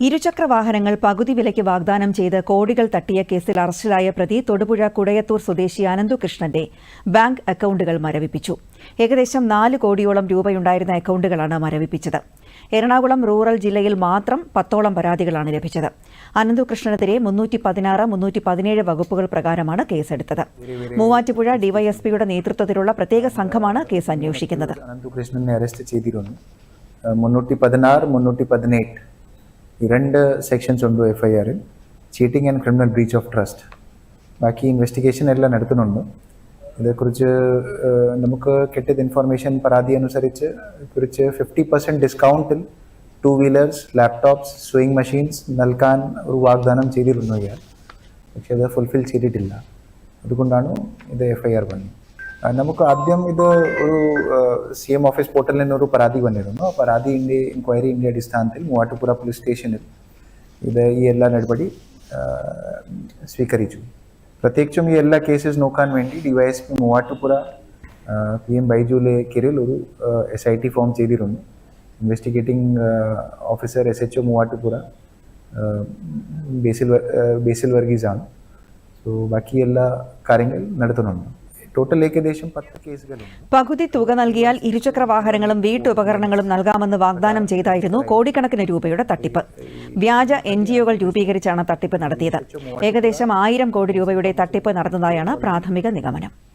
ഇരുചക്ര വാഹനങ്ങൾ പകുതി വിലയ്ക്ക് വാഗ്ദാനം ചെയ്ത് കോടികൾ തട്ടിയ കേസിൽ അറസ്റ്റിലായ പ്രതി തൊടുപുഴ കുടയത്തൂർ സ്വദേശി അനന്തുകൃഷ്ണന്റെ ബാങ്ക് അക്കൌണ്ടുകൾ മരവിപ്പിച്ചു. ഏകദേശം നാല് കോടിയോളം രൂപയുണ്ടായിരുന്ന അക്കൌണ്ടുകളാണ് മരവിപ്പിച്ചത്. എറണാകുളം റൂറൽ ജില്ലയിൽ മാത്രം പത്തോളം പരാതികളാണ് ലഭിച്ചത്. അനന്തുകൃഷ്ണനെതിരെ മുന്നൂറ്റി പതിനാറ് മുന്നൂറ്റി പതിനേഴ് വകുപ്പുകൾ പ്രകാരമാണ് കേസെടുത്തത്. മൂവാറ്റുപുഴ ഡിവൈഎസ്പിയുടെ നേതൃത്വത്തിലുള്ള പ്രത്യേക സംഘമാണ് കേസ് അന്വേഷിക്കുന്നത്. അനന്തുകൃഷ്ണനെ അറസ്റ്റ് ചെയ്തിരുന്നു. മുന്നൂറ്റി പതിനാറ് മുന്നൂറ്റി പതിനെട്ട് ഈ രണ്ട് സെക്ഷൻസ് ഉണ്ട് എഫ് ഐ ആറിൽ cheating and criminal breach of trust ബാക്കി ഇൻവെസ്റ്റിഗേഷൻ എല്ലാം നടത്തുന്നുണ്ട്. ഇതേക്കുറിച്ച് നമുക്ക് കിട്ടിയത് ഇൻഫോർമേഷൻ പരാതി അനുസരിച്ച് കുറിച്ച് fifty percent ഡിസ്കൗണ്ടിൽ two wheelers laptops sewing machines നൽകാൻ ഒരു വാഗ്ദാനം ചെയ്തിരുന്നു ഇയാൾ. പക്ഷെ അത് ഫുൾഫിൽ ചെയ്തിട്ടില്ല. അതുകൊണ്ടാണ് ഇത് എഫ് ഐ ആർ വന്നത്. നമുക്ക് ആദ്യം ഇത് ഒരു സി എം ഓഫീസ് പോർട്ടലിൽ നിന്ന് ഒരു പരാതി വന്നിരുന്നു. ആ പരാതിന്റെ ഇൻക്വയറിന്റെ അടിസ്ഥാനത്തിൽ മൂവാറ്റുപുറ പോലീസ് സ്റ്റേഷനിൽ ഇത് ഈ എല്ലാ നടപടി ആ, സ്വീകരിച്ചു. പ്രത്യേകിച്ചും ഈ എല്ലാ കേസസ് നോക്കാൻ വേണ്ടി ഡിവൈഎസ്പി മൂവാറ്റുപുറ പി എം ബൈജുലെ കീഴിൽ ഒരു എസ് ഐ ടി ഫോം ചെയ്തിരുന്നു. Investigating officer S H O ആ, ബേസിൽ ബേസിൽ വർഗീസാണ്. സോ ബാക്കി എല്ലാ കാര്യങ്ങൾ നടത്തുന്നുണ്ട്. ടോട്ടൽ ഏകദേശം കേസുകളുണ്ട്. പകുതി തുക നൽകിയാൽ ഇരുചക്ര വാഹനങ്ങളും വീട്ടുപകരണങ്ങളും നൽകാമെന്ന് വാഗ്ദാനം ചെയ്തായിരുന്നു കോടിക്കണക്കിന് രൂപയുടെ തട്ടിപ്പ്. വ്യാജ എൻ ജിഒകൾ രൂപീകരിച്ചാണ് തട്ടിപ്പ് നടത്തിയത്. ഏകദേശം ആയിരം കോടി രൂപയുടെ തട്ടിപ്പ് നടന്നതായാണ് പ്രാഥമിക നിഗമനം.